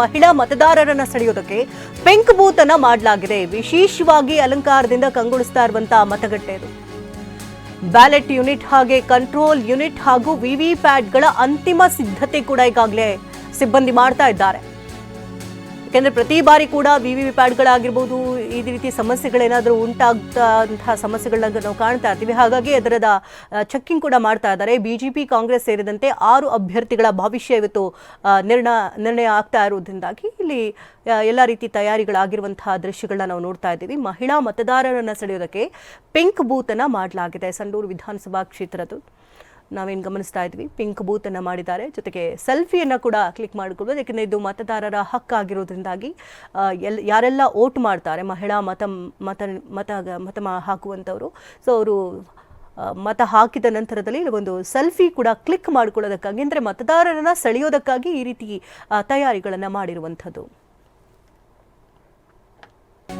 ಮಹಿಳಾ ಮತದಾರರನ್ನ ಸೆಳೆಯೋದಕ್ಕೆ pink booth ಅನ್ನ ಮಾಡಲಾಗಿದೆ. ವಿಶೇಷವಾಗಿ ಅಲಂಕಾರದಿಂದ ಕಂಗೊಳಿಸ್ತಾ ಇರುವಂತಹ ಮತಗಟ್ಟೆ ಬ್ಯಾಲೆಟ್ ಯೂನಿಟ್ ಹಾಗೆ ಕಂಟ್ರೋಲ್ ಯೂನಿಟ್ ಹಾಗೂ ವಿವಿ ಪ್ಯಾಟ್ಗಳ ಅಂತಿಮ ಸಿದ್ಧತೆ ಕೂಡ ಈಗಾಗಲೇ ಸಿಬ್ಬಂದಿ ಮಾಡ್ತಾ ಇದ್ದಾರೆ. ಯಾಕೆಂದ್ರೆ ಪ್ರತಿ ಬಾರಿ ಕೂಡ ವಿ ವಿ ಪ್ಯಾಡ್ಗಳಾಗಿರ್ಬೋದು ಈ ರೀತಿ ಸಮಸ್ಯೆಗಳೇನಾದರೂ ಉಂಟಾಗ್ತಂತಹ ಸಮಸ್ಯೆಗಳನ್ನ ನಾವು ಕಾಣ್ತಾ ಇರ್ತೀವಿ. ಹಾಗಾಗಿ ಅದರದ ಚೆಕ್ಕಿಂಗ್ ಕೂಡ ಮಾಡ್ತಾ ಇದ್ದಾರೆ. ಬಿಜೆಪಿ ಕಾಂಗ್ರೆಸ್ ಸೇರಿದಂತೆ ಆರು ಅಭ್ಯರ್ಥಿಗಳ ಭವಿಷ್ಯ ಇವತ್ತು ಆ, ನಿರ್ಣ ನಿರ್ಣಯ ಆಗ್ತಾ ಇರುವುದರಿಂದಾಗಿ ಇಲ್ಲಿ ಎಲ್ಲ ರೀತಿ ತಯಾರಿಗಳಾಗಿರುವಂತಹ ದೃಶ್ಯಗಳನ್ನ ನಾವು ನೋಡ್ತಾ ಇದ್ದೀವಿ. ಮಹಿಳಾ ಮತದಾರರನ್ನ ಸೆಳೆಯೋದಕ್ಕೆ ಪಿಂಕ್ ಬೂತನ್ನು ಮಾಡಲಾಗಿದೆ. ಸಂಡೂರು ವಿಧಾನಸಭಾ ಕ್ಷೇತ್ರದ್ದು. ನಾವೇನು ಗಮನಿಸ್ತಾ ಇದ್ವಿ. ಪಿಂಕ್ ಬೂತ್ ಅನ್ನ ಮಾಡಿದ್ದಾರೆ. ಜೊತೆಗೆ ಸೆಲ್ಫಿಯನ್ನ ಕೂಡ ಕ್ಲಿಕ್ ಮಾಡಿಕೊಳ್ಬೋದು. ಯಾಕಂದ್ರೆ ಇದು ಮತದಾರರ ಹಕ್ಕಾಗಿರೋದ್ರಿಂದಾಗಿ ಎಲ್, ಯಾರೆಲ್ಲ ಓಟ್ ಮಾಡ್ತಾರೆ, ಮಹಿಳಾ ಮತ ಮತ ಮತ ಮತ ಹಾಕುವಂಥವರು. ಸೊ ಅವರು ಮತ ಹಾಕಿದ ನಂತರದಲ್ಲಿ ಒಂದು ಸೆಲ್ಫಿ ಕೂಡ ಕ್ಲಿಕ್ ಮಾಡಿಕೊಳ್ಳೋದಕ್ಕಾಗಿ, ಅಂದರೆ ಮತದಾರರನ್ನ ಸೆಳೆಯೋದಕ್ಕಾಗಿ ಈ ರೀತಿ ತಯಾರಿಗಳನ್ನು ಮಾಡಿರುವಂಥದ್ದು.